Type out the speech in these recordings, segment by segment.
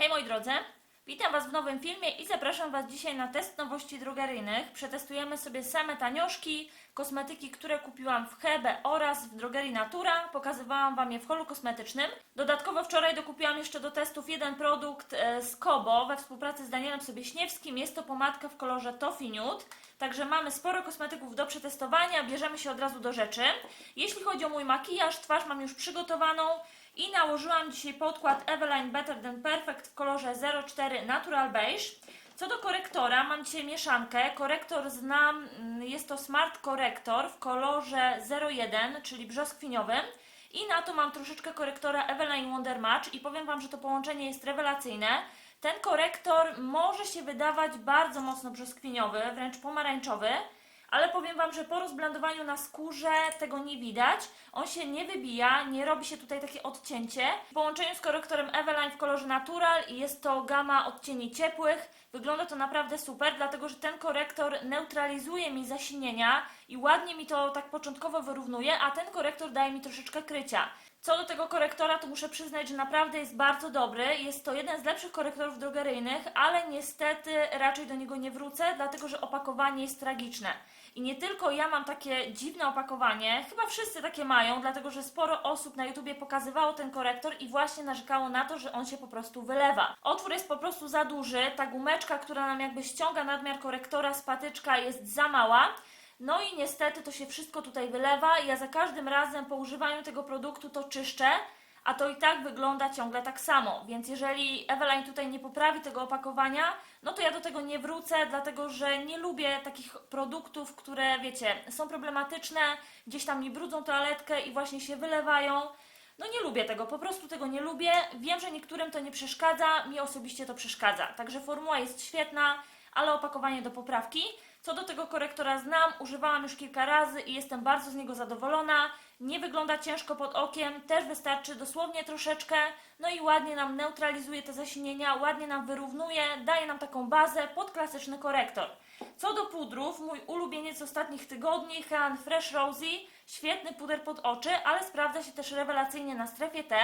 Hej moi drodzy, witam Was w nowym filmie i zapraszam Was dzisiaj na test nowości drogeryjnych. Przetestujemy sobie same tanioszki, kosmetyki, które kupiłam w Hebe oraz w drogerii Natura. Pokazywałam Wam je w holu kosmetycznym. Dodatkowo wczoraj dokupiłam jeszcze do testów jeden produkt e, z Kobo we współpracy z Danielem Sobieśniewskim. Jest to pomadka w kolorze Toffee Nude. Także mamy sporo kosmetyków do przetestowania, bierzemy się od razu do rzeczy. Jeśli chodzi o mój makijaż, twarz mam już przygotowaną. I nałożyłam dzisiaj podkład Eveline Better Than Perfect w kolorze 04 Natural Beige. Co do korektora, mam dzisiaj mieszankę. Korektor znam, mm, jest to Smart Korektor w kolorze 01, czyli brzoskwiniowym. I na to mam troszeczkę korektora Eveline Wonder Match i powiem Wam, że to połączenie jest rewelacyjne. Ten korektor może się wydawać bardzo mocno brzoskwiniowy, wręcz pomarańczowy, ale powiem Wam, że po rozblendowaniu na skórze tego nie widać. On się nie wybija, nie robi się tutaj takie odcięcie. W połączeniu z korektorem Eveline w kolorze Natural jest to gama odcieni ciepłych. Wygląda to naprawdę super, dlatego że ten korektor neutralizuje mi zasinienia i ładnie mi to tak początkowo wyrównuje, a ten korektor daje mi troszeczkę krycia. Co do tego korektora, to muszę przyznać, że naprawdę jest bardzo dobry. Jest to jeden z lepszych korektorów drogeryjnych, ale niestety raczej do niego nie wrócę, dlatego że opakowanie jest tragiczne. I nie tylko ja mam takie dziwne opakowanie, chyba wszyscy takie mają, dlatego że sporo osób na YouTubie pokazywało ten korektor i właśnie narzekało na to, że on się po prostu wylewa. Otwór jest po prostu za duży, ta gumeczka, która nam jakby ściąga nadmiar korektora z patyczka jest za mała. No i niestety to się wszystko tutaj wylewa. Ja za każdym razem po używaniu tego produktu to czyszczę, a to i tak wygląda ciągle tak samo. Więc jeżeli Eveline tutaj nie poprawi tego opakowania, no to ja do tego nie wrócę, dlatego że nie lubię takich produktów, które wiecie, są problematyczne, gdzieś tam mi brudzą toaletkę i właśnie się wylewają. No nie lubię tego, po prostu tego nie lubię. Wiem, że niektórym to nie przeszkadza, mi osobiście to przeszkadza. Także formuła jest świetna, ale opakowanie do poprawki. Co do tego korektora znam, używałam już kilka razy i jestem bardzo z niego zadowolona. Nie wygląda ciężko pod okiem, też wystarczy dosłownie troszeczkę. No i ładnie nam neutralizuje te zasinienia, ładnie nam wyrównuje, daje nam taką bazę pod klasyczny korektor. Co do pudrów, mój ulubieniec ostatnich tygodni, Han Fresh Rosy, świetny puder pod oczy, ale sprawdza się też rewelacyjnie na strefie T,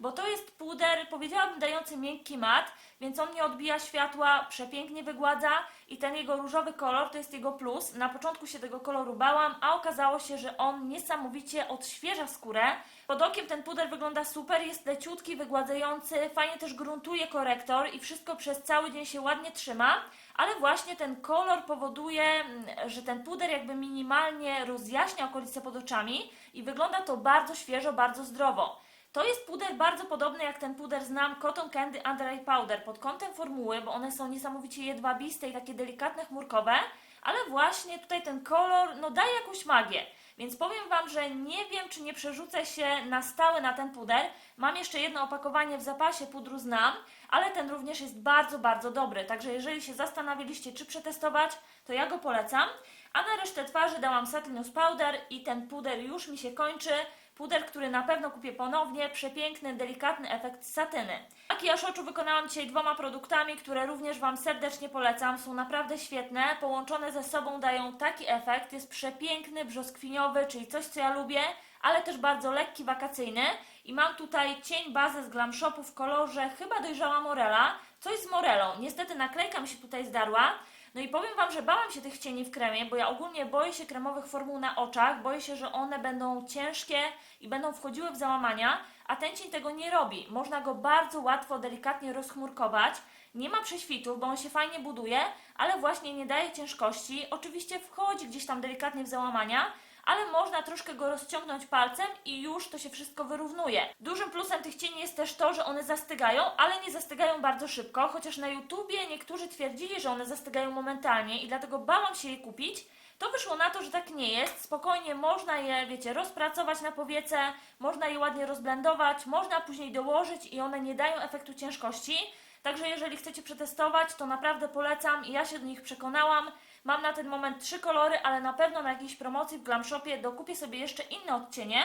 bo to jest puder, powiedziałabym, dający miękki mat, więc on nie odbija światła, przepięknie wygładza i ten jego różowy kolor to jest jego plus. Na początku się tego koloru bałam, a okazało się, że on niesamowicie odświeża skórę. Pod okiem ten puder wygląda super, jest leciutki, wygładzający, fajnie też gruntuje korektor i wszystko przez cały dzień się ładnie trzyma, ale właśnie ten kolor powoduje, mm, że ten puder jakby minimalnie rozjaśnia okolice pod oczami i wygląda to bardzo świeżo, bardzo zdrowo. To jest puder bardzo podobny jak ten puder znam Cotton Candy Under Eye Powder pod kątem formuły, bo one są niesamowicie jedwabiste i takie delikatne, chmurkowe, ale właśnie tutaj ten kolor no daje jakąś magię. Więc powiem Wam, że nie wiem, czy nie przerzucę się na stałe na ten puder. Mam jeszcze jedno opakowanie w zapasie pudru znam, ale ten również jest bardzo, bardzo dobry. Także jeżeli się zastanawialiście, czy przetestować, to ja go polecam. A na resztę twarzy dałam Satinus Powder i ten puder już mi się kończy. Puder, który na pewno kupię ponownie, przepiękny, delikatny efekt satyny. Makijaż oczu wykonałam dzisiaj dwoma produktami, które również Wam serdecznie polecam. Są naprawdę świetne, połączone ze sobą dają taki efekt. Jest przepiękny, brzoskwiniowy, czyli coś, co ja lubię, ale też bardzo lekki, wakacyjny. I mam tutaj cień bazę z Glam Shopu w kolorze chyba dojrzała morela. Coś z morelą. Niestety naklejka mi się tutaj zdarła. No i powiem Wam, że bałam się tych cieni w kremie, bo ja ogólnie boję się kremowych formuł na oczach, boję się, że one będą ciężkie i będą wchodziły w załamania, a ten cień tego nie robi. Można go bardzo łatwo, delikatnie rozchmurkować. Nie ma prześwitów, bo on się fajnie buduje, ale właśnie nie daje ciężkości. Oczywiście wchodzi gdzieś tam delikatnie w załamania, ale można troszkę go rozciągnąć palcem i już to się wszystko wyrównuje. Dużym plusem tych cieni jest też to, że one zastygają, ale nie zastygają bardzo szybko, chociaż na YouTubie niektórzy twierdzili, że one zastygają momentalnie i dlatego bałam się je kupić. To wyszło na to, że tak nie jest. Spokojnie można je, wiecie, rozpracować na powiece, można je ładnie rozblendować, można później dołożyć i one nie dają efektu ciężkości. Także jeżeli chcecie przetestować, to naprawdę polecam i ja się do nich przekonałam. Mam na ten moment trzy kolory, ale na pewno na jakiejś promocji w Glam Shopie dokupię sobie jeszcze inne odcienie.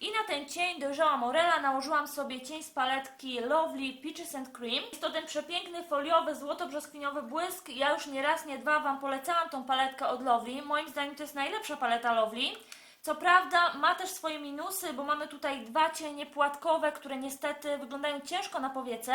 I na ten cień dojrzała morela nałożyłam sobie cień z paletki Lovely Peaches and Cream. Jest to ten przepiękny foliowy, złoto-brzoskwiniowy błysk. Ja już nie raz, nie dwa Wam polecałam tą paletkę od Lovely. Moim zdaniem to jest najlepsza paleta Lovely. Co prawda ma też swoje minusy, bo mamy tutaj dwa cienie płatkowe, które niestety wyglądają ciężko na powiece,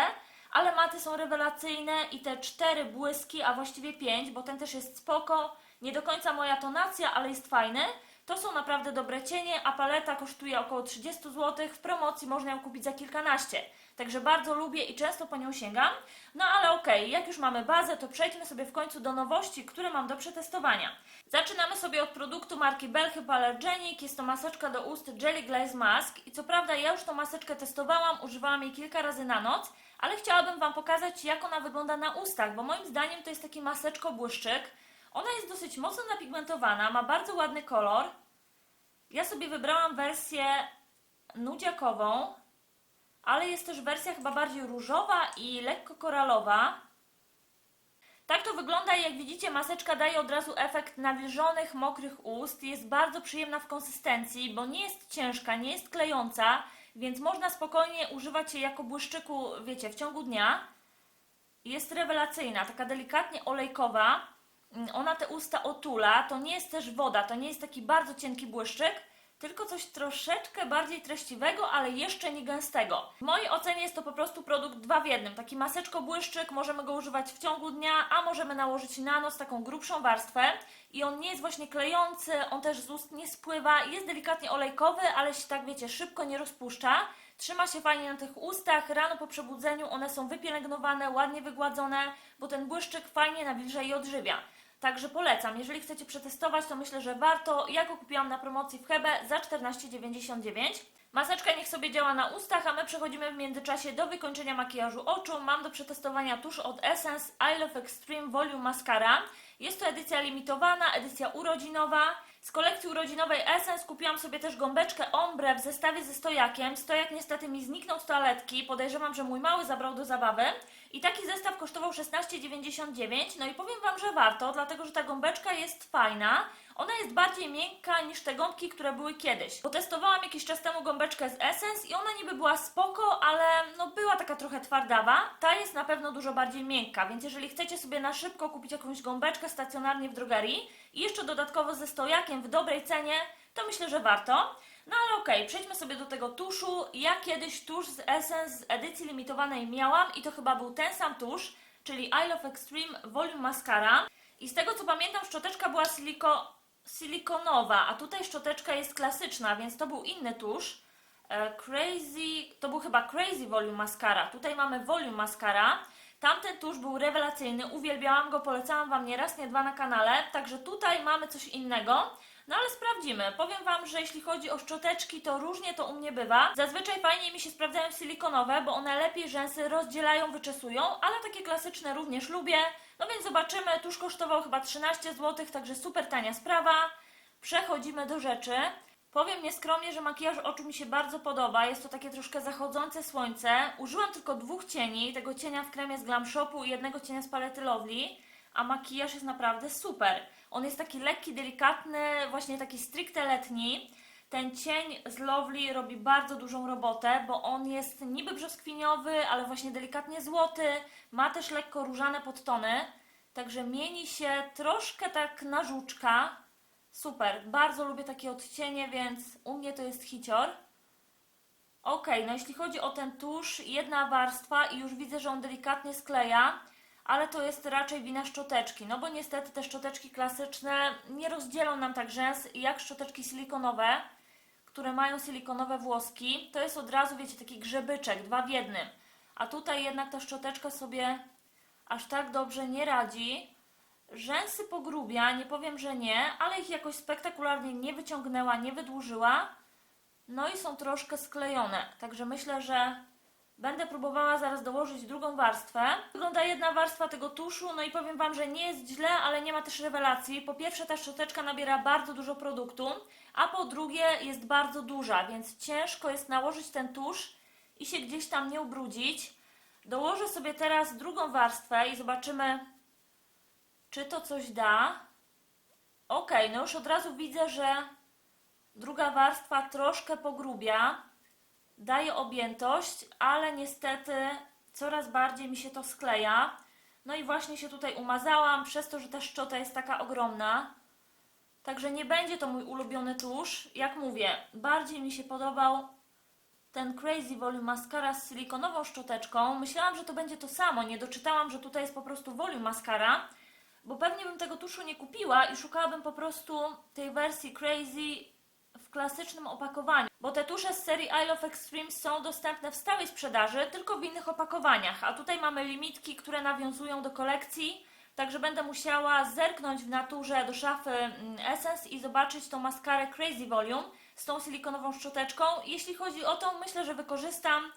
ale maty są rewelacyjne i te cztery błyski, a właściwie pięć, bo ten też jest spoko, nie do końca moja tonacja, ale jest fajny. To są naprawdę dobre cienie, a paleta kosztuje około 30 zł. W promocji można ją kupić za kilkanaście. Także bardzo lubię i często po nią sięgam. No ale okej, jak już mamy bazę, to przejdźmy sobie w końcu do nowości, które mam do przetestowania. Zaczynamy sobie od produktu marki Bell Hypoallergenic. Jest to maseczka do ust Jelly Glaze Mask. I co prawda ja już tą maseczkę testowałam, używałam jej kilka razy na noc, ale chciałabym Wam pokazać, jak ona wygląda na ustach, bo moim zdaniem to jest taki maseczko błyszczyk. Ona jest dosyć mocno napigmentowana, ma bardzo ładny kolor. Ja sobie wybrałam wersję nudziakową, ale jest też wersja chyba bardziej różowa i lekko koralowa. Tak to wygląda i jak widzicie maseczka daje od razu efekt nawilżonych, mokrych ust. Jest bardzo przyjemna w konsystencji, bo nie jest ciężka, nie jest klejąca, więc można spokojnie używać jej jako błyszczyku, wiecie, w ciągu dnia. Jest rewelacyjna, taka delikatnie olejkowa. Ona te usta otula, to nie jest też woda, to nie jest taki bardzo cienki błyszczyk, tylko coś troszeczkę bardziej treściwego, ale jeszcze nie gęstego. W mojej ocenie jest to po prostu produkt dwa w jednym. Taki maseczko błyszczyk, możemy go używać w ciągu dnia, a możemy nałożyć na noc taką grubszą warstwę. I on nie jest właśnie klejący, on też z ust nie spływa, jest delikatnie olejkowy, ale się tak wiecie, szybko nie rozpuszcza. Trzyma się fajnie na tych ustach, rano po przebudzeniu one są wypielęgnowane, ładnie wygładzone, bo ten błyszczyk fajnie nawilża i odżywia. Także polecam, jeżeli chcecie przetestować, to myślę, że warto. Ja go kupiłam na promocji w Hebe za 14,99. Maseczka niech sobie działa na ustach, a my przechodzimy w międzyczasie do wykończenia makijażu oczu. Mam do przetestowania tusz od Essence I Love Extreme Volume Mascara. Jest to edycja limitowana, edycja urodzinowa. Z kolekcji urodzinowej Essence kupiłam sobie też gąbeczkę ombre w zestawie ze stojakiem. Stojak niestety mi zniknął z toaletki. Podejrzewam, że mój mały zabrał do zabawy. I taki zestaw kosztował 16,99. No i powiem Wam, że warto, dlatego że ta gąbeczka jest fajna. Ona jest bardziej miękka niż te gąbki, które były kiedyś. Potestowałam jakiś czas temu gąbeczkę z Essence i ona niby była spoko, ale no była taka trochę twardawa. Ta jest na pewno dużo bardziej miękka, więc jeżeli chcecie sobie na szybko kupić jakąś gąbeczkę stacjonarnie w drogerii i jeszcze dodatkowo ze stojakiem w dobrej cenie, to myślę, że warto. No ale okej, przejdźmy sobie do tego tuszu. Ja kiedyś tusz z Essence z edycji limitowanej miałam i to chyba był ten sam tusz, czyli I Love Extreme Volume Mascara. I z tego co pamiętam, szczoteczka była siliko, silikonowa, a tutaj szczoteczka jest klasyczna, więc to był inny tusz. E, Crazy, to był chyba Crazy Volume Mascara. Tutaj mamy Volume Mascara. Tamten tusz był rewelacyjny, uwielbiałam go, polecałam Wam nie raz, nie dwa na kanale, także tutaj mamy coś innego. No ale sprawdzimy. Powiem Wam, że jeśli chodzi o szczoteczki, to różnie to u mnie bywa. Zazwyczaj fajnie mi się sprawdzają silikonowe, bo one lepiej rzęsy rozdzielają, wyczesują, ale takie klasyczne również lubię. No więc zobaczymy. Tuż kosztował chyba 13 zł, także super tania sprawa. Przechodzimy do rzeczy. Powiem nieskromnie, że makijaż oczu mi się bardzo podoba. Jest to takie troszkę zachodzące słońce. Użyłam tylko dwóch cieni, tego cienia w kremie z Glam Shopu i jednego cienia z palety Lovely, a makijaż jest naprawdę super. On jest taki lekki, delikatny, właśnie taki stricte letni. Ten cień z Lovely robi bardzo dużą robotę, bo on jest niby brzoskwiniowy, ale właśnie delikatnie złoty. Ma też lekko różane podtony, także mieni się troszkę tak na żuczka. Super, bardzo lubię takie odcienie, więc u mnie to jest hicior. Ok, no jeśli chodzi o ten tusz, jedna warstwa i już widzę, że on delikatnie skleja, ale to jest raczej wina szczoteczki, no bo niestety te szczoteczki klasyczne nie rozdzielą nam tak rzęs jak szczoteczki silikonowe, które mają silikonowe włoski. To jest od razu, wiecie, taki grzebyczek, dwa w jednym. A tutaj jednak ta szczoteczka sobie aż tak dobrze nie radzi. Rzęsy pogrubia, nie powiem, że nie, ale ich jakoś spektakularnie nie wyciągnęła, nie wydłużyła. No i są troszkę sklejone, także myślę, że będę próbowała zaraz dołożyć drugą warstwę. Wygląda jedna warstwa tego tuszu, no i powiem Wam, że nie jest źle, ale nie ma też rewelacji. Po pierwsze ta szczoteczka nabiera bardzo dużo produktu, a po drugie jest bardzo duża, więc ciężko jest nałożyć ten tusz i się gdzieś tam nie ubrudzić. Dołożę sobie teraz drugą warstwę i zobaczymy, czy to coś da. Ok, no już od razu widzę, że druga warstwa troszkę pogrubia, daje objętość, ale niestety coraz bardziej mi się to skleja. No i właśnie się tutaj umazałam, przez to, że ta szczota jest taka ogromna. Także nie będzie to mój ulubiony tusz. Jak mówię, bardziej mi się podobał ten Crazy Volume Mascara z silikonową szczoteczką. Myślałam, że to będzie to samo, nie doczytałam, że tutaj jest po prostu Volume Mascara, bo pewnie bym tego tuszu nie kupiła i szukałabym po prostu tej wersji Crazy klasycznym opakowaniu, bo te tusze z serii I Love Extremes są dostępne w stałej sprzedaży, tylko w innych opakowaniach, a tutaj mamy limitki, które nawiązują do kolekcji, także będę musiała zerknąć w naturze do szafy mm, Essence i zobaczyć tą maskarę Crazy Volume z tą silikonową szczoteczką. Jeśli chodzi o tą, myślę, że wykorzystam,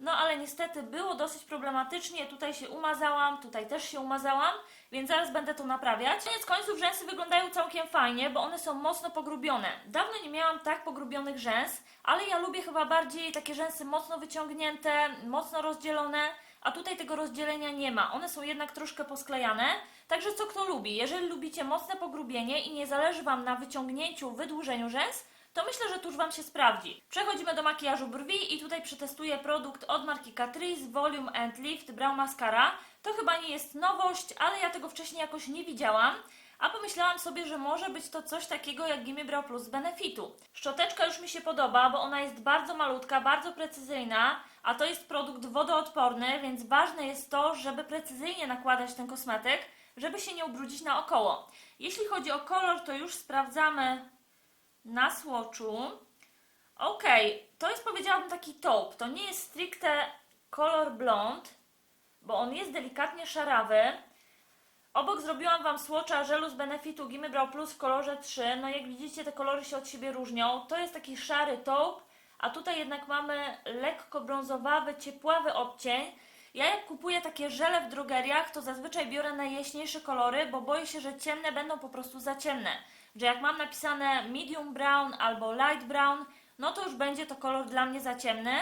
no ale niestety było dosyć problematycznie, tutaj się umazałam, tutaj też się umazałam, więc zaraz będę to naprawiać. Koniec końców rzęsy wyglądają całkiem fajnie, bo one są mocno pogrubione. Dawno nie miałam tak pogrubionych rzęs, ale ja lubię chyba bardziej takie rzęsy mocno wyciągnięte, mocno rozdzielone, a tutaj tego rozdzielenia nie ma. One są jednak troszkę posklejane, także co kto lubi. Jeżeli lubicie mocne pogrubienie i nie zależy Wam na wyciągnięciu, wydłużeniu rzęs, to myślę, że tuż Wam się sprawdzi. Przechodzimy do makijażu brwi i tutaj przetestuję produkt od marki Catrice Volume and Lift Brow Mascara. To chyba nie jest nowość, ale ja tego wcześniej jakoś nie widziałam. A pomyślałam sobie, że może być to coś takiego jak Gimme Brow Plus z Benefitu. Szczoteczka już mi się podoba, bo ona jest bardzo malutka, bardzo precyzyjna, a to jest produkt wodoodporny, więc ważne jest to, żeby precyzyjnie nakładać ten kosmetyk, żeby się nie ubrudzić naokoło. Jeśli chodzi o kolor, to już sprawdzamy na słoczu. Ok, to jest powiedziałabym taki taupe. To nie jest stricte kolor blond, bo on jest delikatnie szarawy. Obok zrobiłam Wam słocza żelu z Benefitu Gimme Brow Plus w kolorze 3. No jak widzicie te kolory się od siebie różnią. To jest taki szary taupe, a tutaj jednak mamy lekko brązowawy, ciepławy odcień. Ja jak kupuję takie żele w drogeriach, to zazwyczaj biorę najjaśniejsze kolory, bo boję się, że ciemne będą po prostu za ciemne. Że jak mam napisane medium brown albo light brown, no to już będzie to kolor dla mnie za ciemny.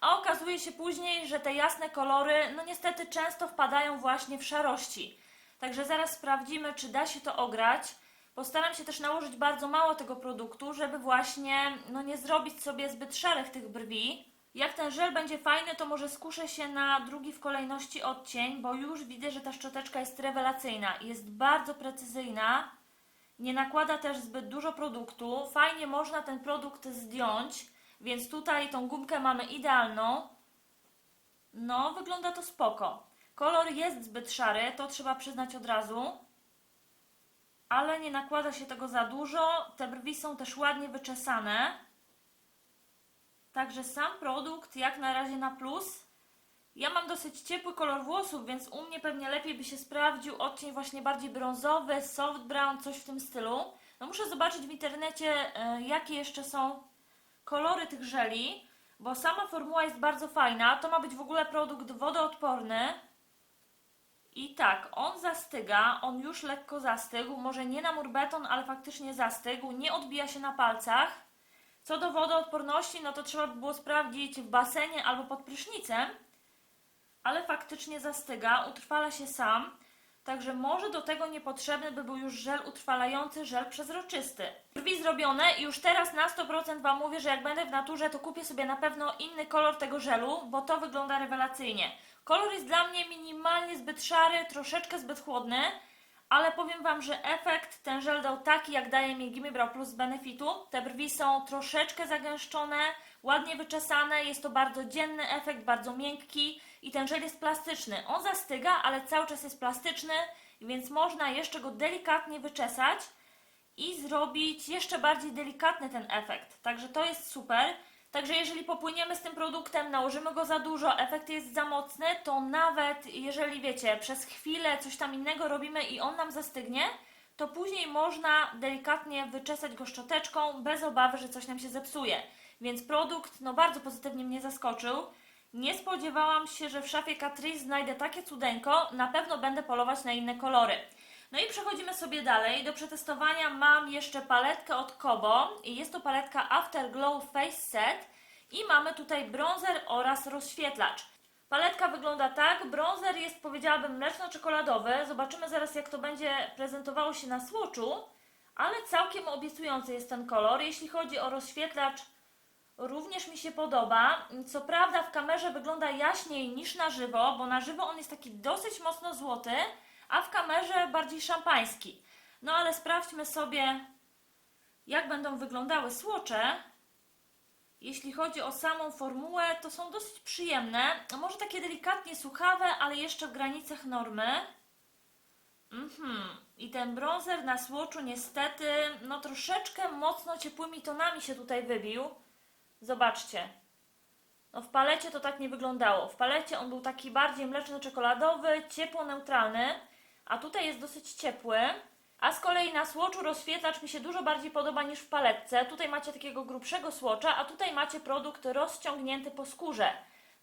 A okazuje się później, że te jasne kolory, no niestety często wpadają właśnie w szarości. Także zaraz sprawdzimy, czy da się to ograć. Postaram się też nałożyć bardzo mało tego produktu, żeby właśnie no, nie zrobić sobie zbyt szarych tych brwi. Jak ten żel będzie fajny, to może skuszę się na drugi w kolejności odcień, bo już widzę, że ta szczoteczka jest rewelacyjna jest bardzo precyzyjna. Nie nakłada też zbyt dużo produktu. Fajnie można ten produkt zdjąć, więc tutaj tą gumkę mamy idealną. No, wygląda to spoko. Kolor jest zbyt szary, to trzeba przyznać od razu. Ale nie nakłada się tego za dużo. Te brwi są też ładnie wyczesane. Także sam produkt jak na razie na plus. Ja mam dosyć ciepły kolor włosów, więc u mnie pewnie lepiej by się sprawdził odcień właśnie bardziej brązowy, soft brown, coś w tym stylu. No muszę zobaczyć w internecie, e, jakie jeszcze są kolory tych żeli, bo sama formuła jest bardzo fajna. To ma być w ogóle produkt wodoodporny. I tak, on zastyga, on już lekko zastygł, może nie na murbeton, ale faktycznie zastygł, nie odbija się na palcach. Co do wodoodporności, no to trzeba by było sprawdzić w basenie albo pod prysznicem, ale faktycznie zastyga, utrwala się sam, także może do tego niepotrzebny by był już żel utrwalający, żel przezroczysty. Brwi zrobione i już teraz na 100% Wam mówię, że jak będę w naturze, to kupię sobie na pewno inny kolor tego żelu, bo to wygląda rewelacyjnie. Kolor jest dla mnie minimalnie zbyt szary, troszeczkę zbyt chłodny, ale powiem Wam, że efekt ten żel dał taki, jak daje mi Gimme Plus z Benefitu. Te brwi są troszeczkę zagęszczone, ładnie wyczesane, jest to bardzo dzienny efekt, bardzo miękki i ten żel jest plastyczny. On zastyga, ale cały czas jest plastyczny, więc można jeszcze go delikatnie wyczesać i zrobić jeszcze bardziej delikatny ten efekt. Także to jest super. Także jeżeli popłyniemy z tym produktem, nałożymy go za dużo, efekt jest za mocny, to nawet jeżeli wiecie, przez chwilę coś tam innego robimy i on nam zastygnie, to później można delikatnie wyczesać go szczoteczką bez obawy, że coś nam się zepsuje. Więc produkt no bardzo pozytywnie mnie zaskoczył. Nie spodziewałam się, że w szafie Catrice znajdę takie cudeńko. Na pewno będę polować na inne kolory. No i przechodzimy sobie dalej. Do przetestowania mam jeszcze paletkę od Kobo i jest to paletka Afterglow Face Set i mamy tutaj bronzer oraz rozświetlacz. Paletka wygląda tak, bronzer jest powiedziałabym mleczno-czekoladowy. Zobaczymy zaraz jak to będzie prezentowało się na słoczu, ale całkiem obiecujący jest ten kolor. Jeśli chodzi o rozświetlacz, również mi się podoba. Co prawda w kamerze wygląda jaśniej niż na żywo, bo na żywo on jest taki dosyć mocno złoty, a w kamerze bardziej szampański. No ale sprawdźmy sobie, jak będą wyglądały słocze. Jeśli chodzi o samą formułę, to są dosyć przyjemne. Może takie delikatnie suchawe, ale jeszcze w granicach normy. Mhm. I ten bronzer na słoczu niestety, no troszeczkę mocno ciepłymi tonami się tutaj wybił. Zobaczcie. No w palecie to tak nie wyglądało. W palecie on był taki bardziej mleczno-czekoladowy, ciepło-neutralny, a tutaj jest dosyć ciepły. A z kolei na słoczu rozświetlacz mi się dużo bardziej podoba niż w paletce. Tutaj macie takiego grubszego słocza, a tutaj macie produkt rozciągnięty po skórze.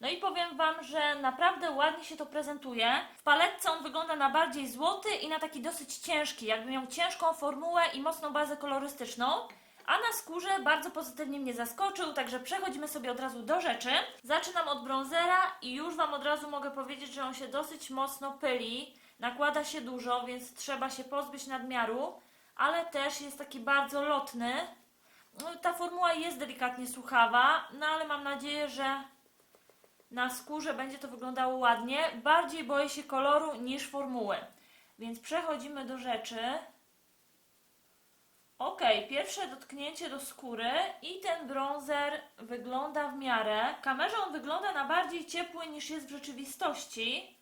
No i powiem Wam, że naprawdę ładnie się to prezentuje. W paletce on wygląda na bardziej złoty i na taki dosyć ciężki, jakby miał ciężką formułę i mocną bazę kolorystyczną. A na skórze bardzo pozytywnie mnie zaskoczył, także przechodzimy sobie od razu do rzeczy. Zaczynam od bronzera i już Wam od razu mogę powiedzieć, że on się dosyć mocno pyli. Nakłada się dużo, więc trzeba się pozbyć nadmiaru, ale też jest taki bardzo lotny. No, ta formuła jest delikatnie suchawa, no ale mam nadzieję, że na skórze będzie to wyglądało ładnie. Bardziej boję się koloru niż formuły. Więc przechodzimy do rzeczy. Ok, pierwsze dotknięcie do skóry i ten bronzer wygląda w miarę. Kamerze on wygląda na bardziej ciepły niż jest w rzeczywistości.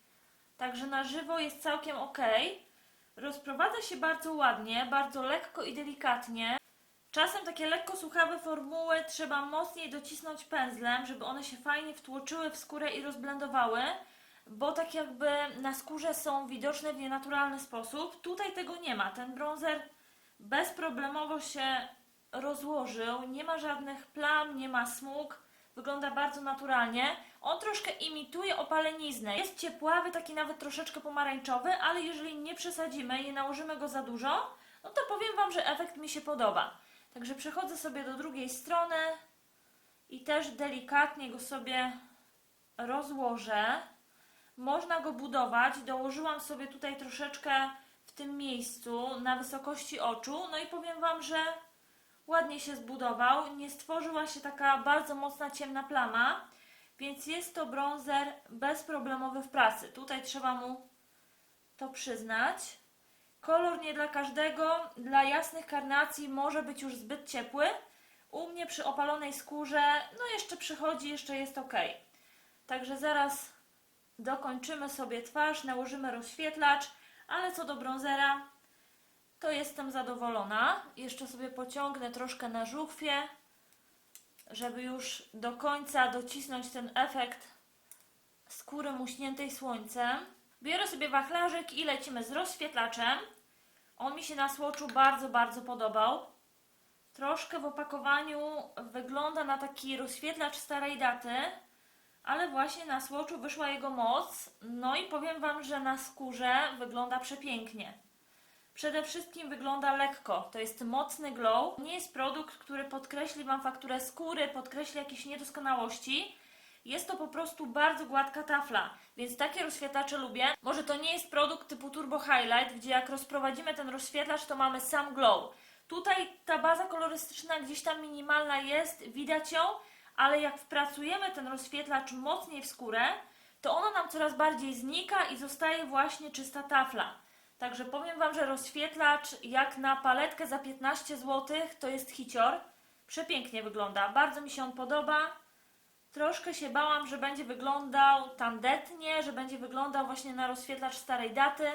Także na żywo jest całkiem ok. Rozprowadza się bardzo ładnie, bardzo lekko i delikatnie. Czasem takie lekko suchawe formuły trzeba mocniej docisnąć pędzlem, żeby one się fajnie wtłoczyły w skórę i rozblendowały, bo tak jakby na skórze są widoczne w nienaturalny sposób. Tutaj tego nie ma. Ten bronzer bezproblemowo się rozłożył, nie ma żadnych plam, nie ma smug, wygląda bardzo naturalnie. On troszkę imituje opaleniznę. Jest ciepławy, taki nawet troszeczkę pomarańczowy, ale jeżeli nie przesadzimy nie nałożymy go za dużo, no to powiem Wam, że efekt mi się podoba. Także przechodzę sobie do drugiej strony i też delikatnie go sobie rozłożę. Można go budować. Dołożyłam sobie tutaj troszeczkę w tym miejscu na wysokości oczu. No i powiem Wam, że ładnie się zbudował. Nie stworzyła się taka bardzo mocna ciemna plama, więc jest to bronzer bezproblemowy w pracy. Tutaj trzeba mu to przyznać. Kolor nie dla każdego. Dla jasnych karnacji może być już zbyt ciepły. U mnie przy opalonej skórze, no jeszcze przychodzi, jeszcze jest ok. Także zaraz dokończymy sobie twarz, nałożymy rozświetlacz, ale co do bronzera, to jestem zadowolona. Jeszcze sobie pociągnę troszkę na żuchwie, żeby już do końca docisnąć ten efekt skóry muśniętej słońcem. Biorę sobie wachlarzyk i lecimy z rozświetlaczem. On mi się na słoczu bardzo, bardzo podobał. Troszkę w opakowaniu wygląda na taki rozświetlacz starej daty, ale właśnie na słoczu wyszła jego moc. No i powiem Wam, że na skórze wygląda przepięknie. Przede wszystkim wygląda lekko. To jest mocny glow. Nie jest produkt, który podkreśli Wam fakturę skóry, podkreśli jakieś niedoskonałości. Jest to po prostu bardzo gładka tafla, więc takie rozświetlacze lubię. Może to nie jest produkt typu Turbo Highlight, gdzie jak rozprowadzimy ten rozświetlacz, to mamy sam glow. Tutaj ta baza kolorystyczna gdzieś tam minimalna jest, widać ją, ale jak wpracujemy ten rozświetlacz mocniej w skórę, to ona nam coraz bardziej znika i zostaje właśnie czysta tafla. Także powiem Wam, że rozświetlacz jak na paletkę za 15 zł to jest hicior. Przepięknie wygląda, bardzo mi się on podoba. Troszkę się bałam, że będzie wyglądał tandetnie, że będzie wyglądał właśnie na rozświetlacz starej daty,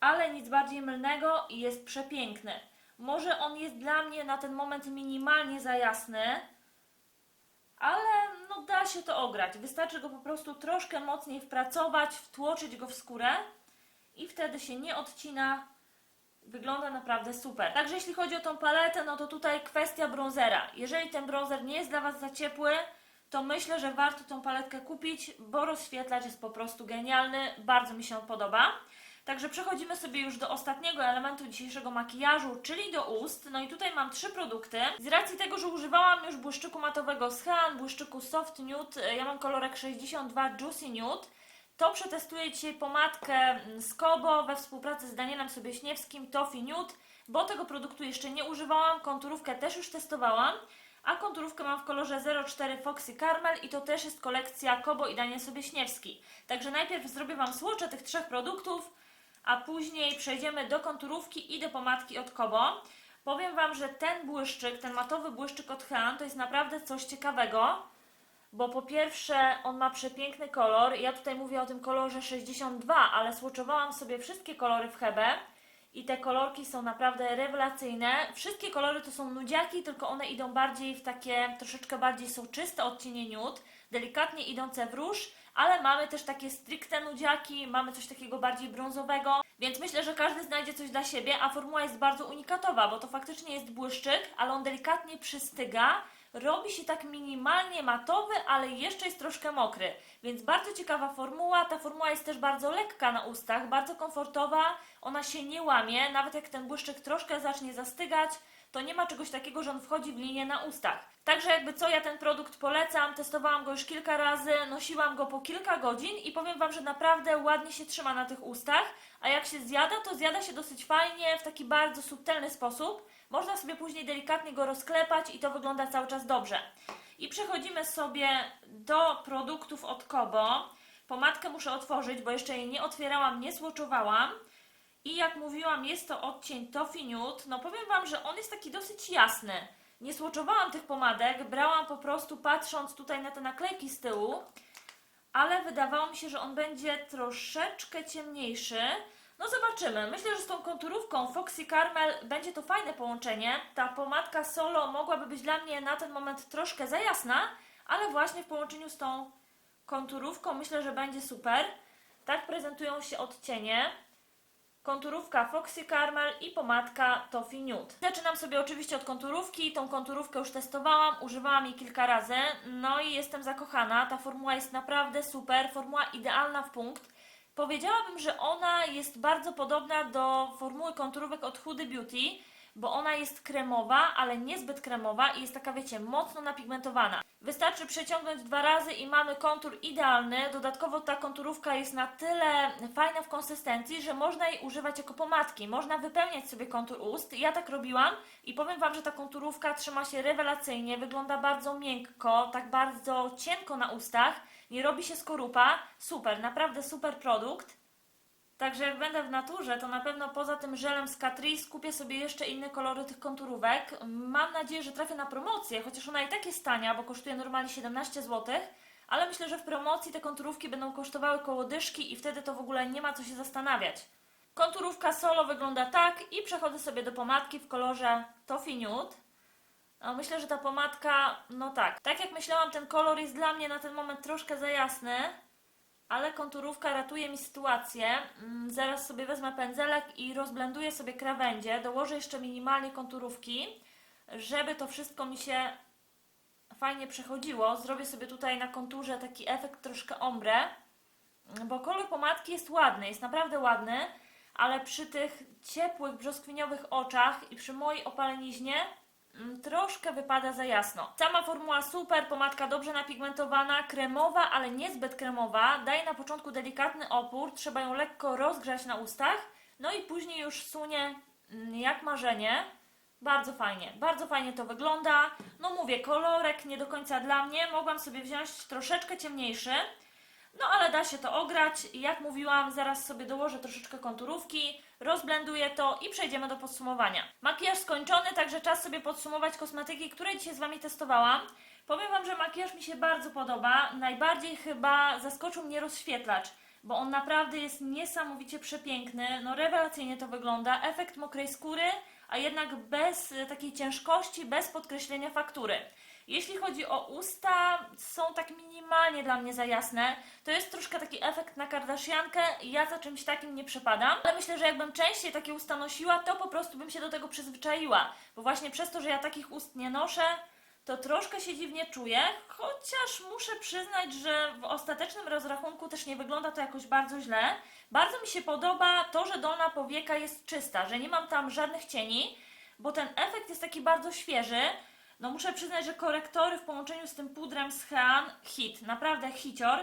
ale nic bardziej mylnego i jest przepiękny. Może on jest dla mnie na ten moment minimalnie za jasny, ale no da się to ograć. Wystarczy go po prostu troszkę mocniej wpracować, wtłoczyć go w skórę i wtedy się nie odcina. Wygląda naprawdę super. Także jeśli chodzi o tą paletę, no to tutaj kwestia bronzera. Jeżeli ten bronzer nie jest dla Was za ciepły, to myślę, że warto tą paletkę kupić, bo rozświetlacz jest po prostu genialny. Bardzo mi się on podoba. Także przechodzimy sobie już do ostatniego elementu dzisiejszego makijażu, czyli do ust. No i tutaj mam trzy produkty. Z racji tego, że używałam już błyszczyku matowego z Hean, błyszczyku Soft Nude, ja mam kolorek 62 Juicy Nude, to przetestuję dzisiaj pomadkę z Kobo we współpracy z Danielem Sobieśniewskim Toffee Nude, bo tego produktu jeszcze nie używałam, konturówkę też już testowałam, a konturówkę mam w kolorze 04 Foxy Caramel i to też jest kolekcja Kobo i Daniel Sobieśniewski. Także najpierw zrobię Wam słocze tych trzech produktów, a później przejdziemy do konturówki i do pomadki od Kobo. Powiem Wam, że ten błyszczyk, ten matowy błyszczyk od Hean to jest naprawdę coś ciekawego, bo po pierwsze on ma przepiękny kolor. Ja tutaj mówię o tym kolorze 62, ale słuczowałam sobie wszystkie kolory w Hebe i te kolorki są naprawdę rewelacyjne. Wszystkie kolory to są nudziaki, tylko one idą bardziej w takie troszeczkę bardziej soczyste odcienie nude, delikatnie idące w róż, ale mamy też takie stricte nudziaki, mamy coś takiego bardziej brązowego, więc myślę, że każdy znajdzie coś dla siebie, a formuła jest bardzo unikatowa, bo to faktycznie jest błyszczyk, ale on delikatnie przystyga, robi się tak minimalnie matowy, ale jeszcze jest troszkę mokry, więc bardzo ciekawa formuła, ta formuła jest też bardzo lekka na ustach, bardzo komfortowa, ona się nie łamie, nawet jak ten błyszczyk troszkę zacznie zastygać, to nie ma czegoś takiego, że on wchodzi w linię na ustach. Także jakby co, ja ten produkt polecam, testowałam go już kilka razy, nosiłam go po kilka godzin i powiem Wam, że naprawdę ładnie się trzyma na tych ustach, a jak się zjada, to zjada się dosyć fajnie, w taki bardzo subtelny sposób. Można sobie później delikatnie go rozklepać i to wygląda cały czas dobrze. I przechodzimy sobie do produktów od Kobo. Pomadkę muszę otworzyć, bo jeszcze jej nie otwierałam, nie słoczowałam. I jak mówiłam, jest to odcień Toffee Nude. No powiem Wam, że on jest taki dosyć jasny. Nie słoczowałam tych pomadek, brałam po prostu patrząc tutaj na te naklejki z tyłu, ale wydawało mi się, że on będzie troszeczkę ciemniejszy. No zobaczymy. Myślę, że z tą konturówką Foxy Caramel będzie to fajne połączenie. Ta pomadka solo mogłaby być dla mnie na ten moment troszkę za jasna, ale właśnie w połączeniu z tą konturówką myślę, że będzie super. Tak prezentują się odcienie konturówka Foxy Caramel i pomadka Toffee Nude. Zaczynam sobie oczywiście od konturówki. Tą konturówkę już testowałam, używałam jej kilka razy. No i jestem zakochana. Ta formuła jest naprawdę super. Formuła idealna w punkt. Powiedziałabym, że ona jest bardzo podobna do formuły konturówek od Hudy Beauty, bo ona jest kremowa, ale niezbyt kremowa i jest taka, wiecie, mocno napigmentowana. Wystarczy przeciągnąć dwa razy i mamy kontur idealny. Dodatkowo ta konturówka jest na tyle fajna w konsystencji, że można jej używać jako pomadki. Można wypełniać sobie kontur ust. Ja tak robiłam i powiem Wam, że ta konturówka trzyma się rewelacyjnie, wygląda bardzo miękko, tak bardzo cienko na ustach, nie robi się skorupa. Super, naprawdę super produkt. Także jak będę w naturze, to na pewno poza tym żelem z Catrice kupię sobie jeszcze inne kolory tych konturówek. Mam nadzieję, że trafię na promocję, chociaż ona i tak jest tania, bo kosztuje normalnie 17 zł. Ale myślę, że w promocji te konturówki będą kosztowały koło dyszki i wtedy to w ogóle nie ma co się zastanawiać. Konturówka solo wygląda tak i przechodzę sobie do pomadki w kolorze Toffee Nude. No, myślę, że ta pomadka, no tak. Tak jak myślałam, ten kolor jest dla mnie na ten moment troszkę za jasny ale konturówka ratuje mi sytuację. Mm, Zaraz sobie wezmę pędzelek i rozblenduję sobie krawędzie. Dołożę jeszcze minimalnie konturówki, żeby to wszystko mi się fajnie przechodziło. Zrobię sobie tutaj na konturze taki efekt troszkę ombre, bo kolor pomadki jest ładny, jest naprawdę ładny, ale przy tych ciepłych, brzoskwiniowych oczach i przy mojej opaleniźnie troszkę wypada za jasno. Sama formuła super, pomadka dobrze napigmentowana, kremowa, ale niezbyt kremowa. Daje na początku delikatny opór, trzeba ją lekko rozgrzać na ustach, no i później już sunie mm, jak marzenie. Bardzo fajnie, bardzo fajnie to wygląda. No mówię, kolorek nie do końca dla mnie. Mogłam sobie wziąć troszeczkę ciemniejszy. No ale da się to ograć. Jak mówiłam, zaraz sobie dołożę troszeczkę konturówki, rozblenduję to i przejdziemy do podsumowania. Makijaż skończony, także czas sobie podsumować kosmetyki, które dzisiaj z Wami testowałam. Powiem Wam, że makijaż mi się bardzo podoba. Najbardziej chyba zaskoczył mnie rozświetlacz, bo on naprawdę jest niesamowicie przepiękny. No rewelacyjnie to wygląda. Efekt mokrej skóry, a jednak bez e, takiej ciężkości, bez podkreślenia faktury. Jeśli chodzi o usta, są tak minimalnie dla mnie za jasne. To jest troszkę taki efekt na Kardashiankę. Ja za czymś takim nie przepadam, ale myślę, że jakbym częściej takie usta nosiła, to po prostu bym się do tego przyzwyczaiła. Bo właśnie przez to, że ja takich ust nie noszę, to troszkę się dziwnie czuję, chociaż muszę przyznać, że w ostatecznym rozrachunku też nie wygląda to jakoś bardzo źle. Bardzo mi się podoba to, że dolna powieka jest czysta, że nie mam tam żadnych cieni, bo ten efekt jest taki bardzo świeży. No muszę przyznać, że korektory w połączeniu z tym pudrem z Hean hit, naprawdę hicior.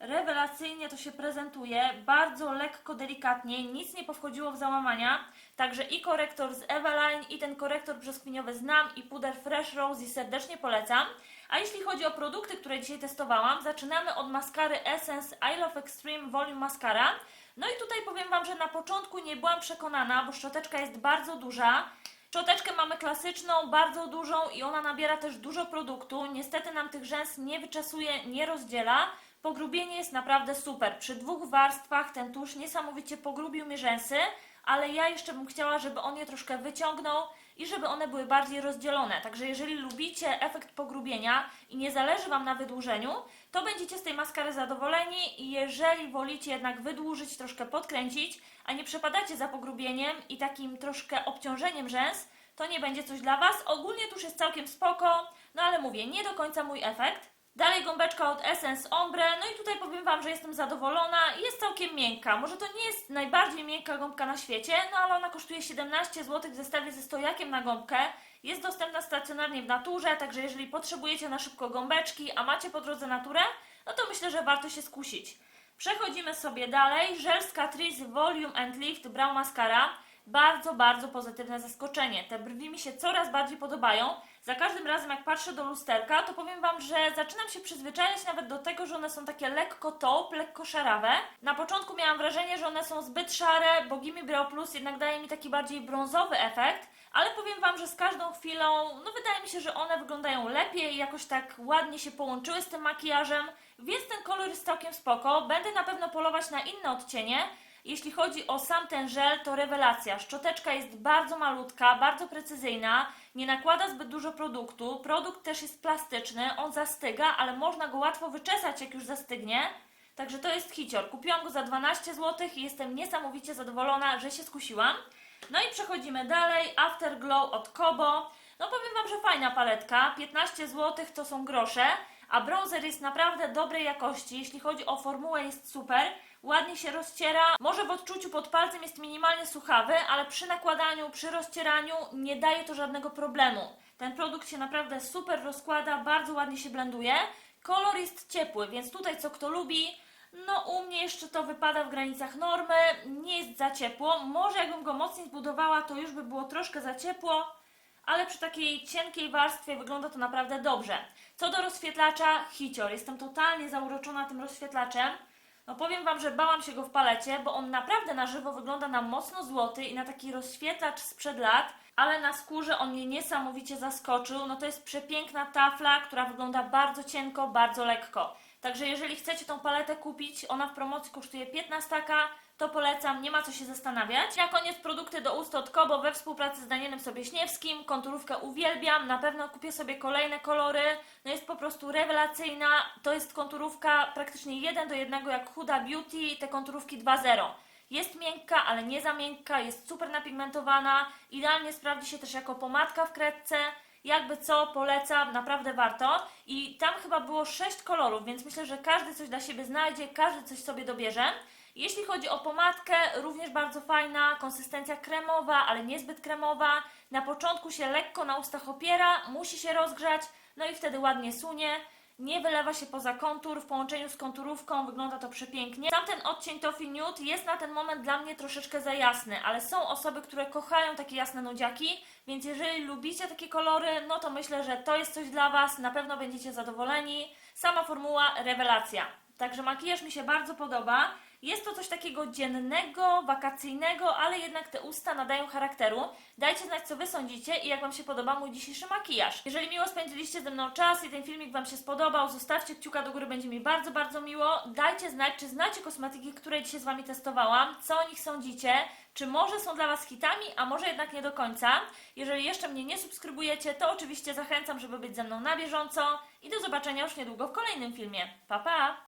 Rewelacyjnie to się prezentuje, bardzo lekko, delikatnie, nic nie powchodziło w załamania. Także i korektor z Eveline, i ten korektor brzoskwiniowy znam, i puder Fresh Rose serdecznie polecam. A jeśli chodzi o produkty, które dzisiaj testowałam, zaczynamy od maskary Essence I Love Extreme Volume Mascara. No i tutaj powiem Wam, że na początku nie byłam przekonana, bo szczoteczka jest bardzo duża Szczoteczkę mamy klasyczną, bardzo dużą i ona nabiera też dużo produktu. Niestety nam tych rzęs nie wyczesuje, nie rozdziela. Pogrubienie jest naprawdę super. Przy dwóch warstwach ten tusz niesamowicie pogrubił mi rzęsy, ale ja jeszcze bym chciała, żeby on je troszkę wyciągnął i żeby one były bardziej rozdzielone. Także jeżeli lubicie efekt pogrubienia i nie zależy Wam na wydłużeniu, to będziecie z tej maskary zadowoleni i jeżeli wolicie jednak wydłużyć, troszkę podkręcić, a nie przepadacie za pogrubieniem i takim troszkę obciążeniem rzęs, to nie będzie coś dla Was. Ogólnie tuż jest całkiem spoko, no ale mówię, nie do końca mój efekt. Dalej gąbeczka od Essence Ombre, no i tutaj powiem Wam, że jestem zadowolona jest całkiem miękka. Może to nie jest najbardziej miękka gąbka na świecie, no ale ona kosztuje 17 zł w zestawie ze stojakiem na gąbkę. Jest dostępna stacjonarnie w naturze, także jeżeli potrzebujecie na szybko gąbeczki, a macie po drodze naturę, no to myślę, że warto się skusić. Przechodzimy sobie dalej. Żel z Catrice Volume and Lift Brow Mascara. Bardzo, bardzo pozytywne zaskoczenie. Te brwi mi się coraz bardziej podobają. Za każdym razem, jak patrzę do lusterka, to powiem Wam, że zaczynam się przyzwyczajać nawet do tego, że one są takie lekko taupe, lekko szarawe. Na początku miałam wrażenie, że one są zbyt szare, bo Gimme Brow Plus jednak daje mi taki bardziej brązowy efekt, ale powiem Wam, że z każdą chwilą, no wydaje mi się, że one wyglądają lepiej, jakoś tak ładnie się połączyły z tym makijażem, więc ten kolor jest całkiem spoko. Będę na pewno polować na inne odcienie. Jeśli chodzi o sam ten żel, to rewelacja. Szczoteczka jest bardzo malutka, bardzo precyzyjna, nie nakłada zbyt dużo produktu. Produkt też jest plastyczny, on zastyga, ale można go łatwo wyczesać, jak już zastygnie. Także to jest hicior. Kupiłam go za 12 zł i jestem niesamowicie zadowolona, że się skusiłam. No i przechodzimy dalej. Afterglow od Kobo. No powiem Wam, że fajna paletka. 15 zł to są grosze, a bronzer jest naprawdę dobrej jakości. Jeśli chodzi o formułę, jest super. Ładnie się rozciera. Może w odczuciu pod palcem jest minimalnie suchawy, ale przy nakładaniu, przy rozcieraniu nie daje to żadnego problemu. Ten produkt się naprawdę super rozkłada, bardzo ładnie się blenduje. Kolor jest ciepły, więc tutaj co kto lubi, no u mnie jeszcze to wypada w granicach normy, nie jest za ciepło. Może jakbym go mocniej zbudowała, to już by było troszkę za ciepło, ale przy takiej cienkiej warstwie wygląda to naprawdę dobrze. Co do rozświetlacza, hicior. Jestem totalnie zauroczona tym rozświetlaczem. No powiem Wam, że bałam się go w palecie, bo on naprawdę na żywo wygląda na mocno złoty i na taki rozświetlacz sprzed lat, ale na skórze on mnie niesamowicie zaskoczył. No to jest przepiękna tafla, która wygląda bardzo cienko, bardzo lekko. Także jeżeli chcecie tą paletę kupić, ona w promocji kosztuje 15 to polecam, nie ma co się zastanawiać. Na koniec produkty do ust od Kobo we współpracy z Danienem Sobieśniewskim. Konturówkę uwielbiam, na pewno kupię sobie kolejne kolory. No jest po prostu rewelacyjna. To jest konturówka praktycznie 1 do 1 jak Huda Beauty, te konturówki 2.0. Jest miękka, ale nie za miękka, jest super napigmentowana. Idealnie sprawdzi się też jako pomadka w kredce. Jakby co, polecam, naprawdę warto. I tam chyba było 6 kolorów, więc myślę, że każdy coś dla siebie znajdzie, każdy coś sobie dobierze. Jeśli chodzi o pomadkę, również bardzo fajna, konsystencja kremowa, ale niezbyt kremowa. Na początku się lekko na ustach opiera, musi się rozgrzać, no i wtedy ładnie sunie. Nie wylewa się poza kontur, w połączeniu z konturówką wygląda to przepięknie. Sam ten odcień Toffee Nude jest na ten moment dla mnie troszeczkę za jasny, ale są osoby, które kochają takie jasne nudziaki, więc jeżeli lubicie takie kolory, no to myślę, że to jest coś dla Was, na pewno będziecie zadowoleni. Sama formuła rewelacja. Także makijaż mi się bardzo podoba. Jest to coś takiego dziennego, wakacyjnego, ale jednak te usta nadają charakteru. Dajcie znać, co Wy sądzicie i jak Wam się podoba mój dzisiejszy makijaż. Jeżeli miło spędziliście ze mną czas i ten filmik Wam się spodobał, zostawcie kciuka do góry, będzie mi bardzo, bardzo miło. Dajcie znać, czy znacie kosmetyki, które dzisiaj z Wami testowałam, co o nich sądzicie, czy może są dla Was hitami, a może jednak nie do końca. Jeżeli jeszcze mnie nie subskrybujecie, to oczywiście zachęcam, żeby być ze mną na bieżąco i do zobaczenia już niedługo w kolejnym filmie. Pa, pa!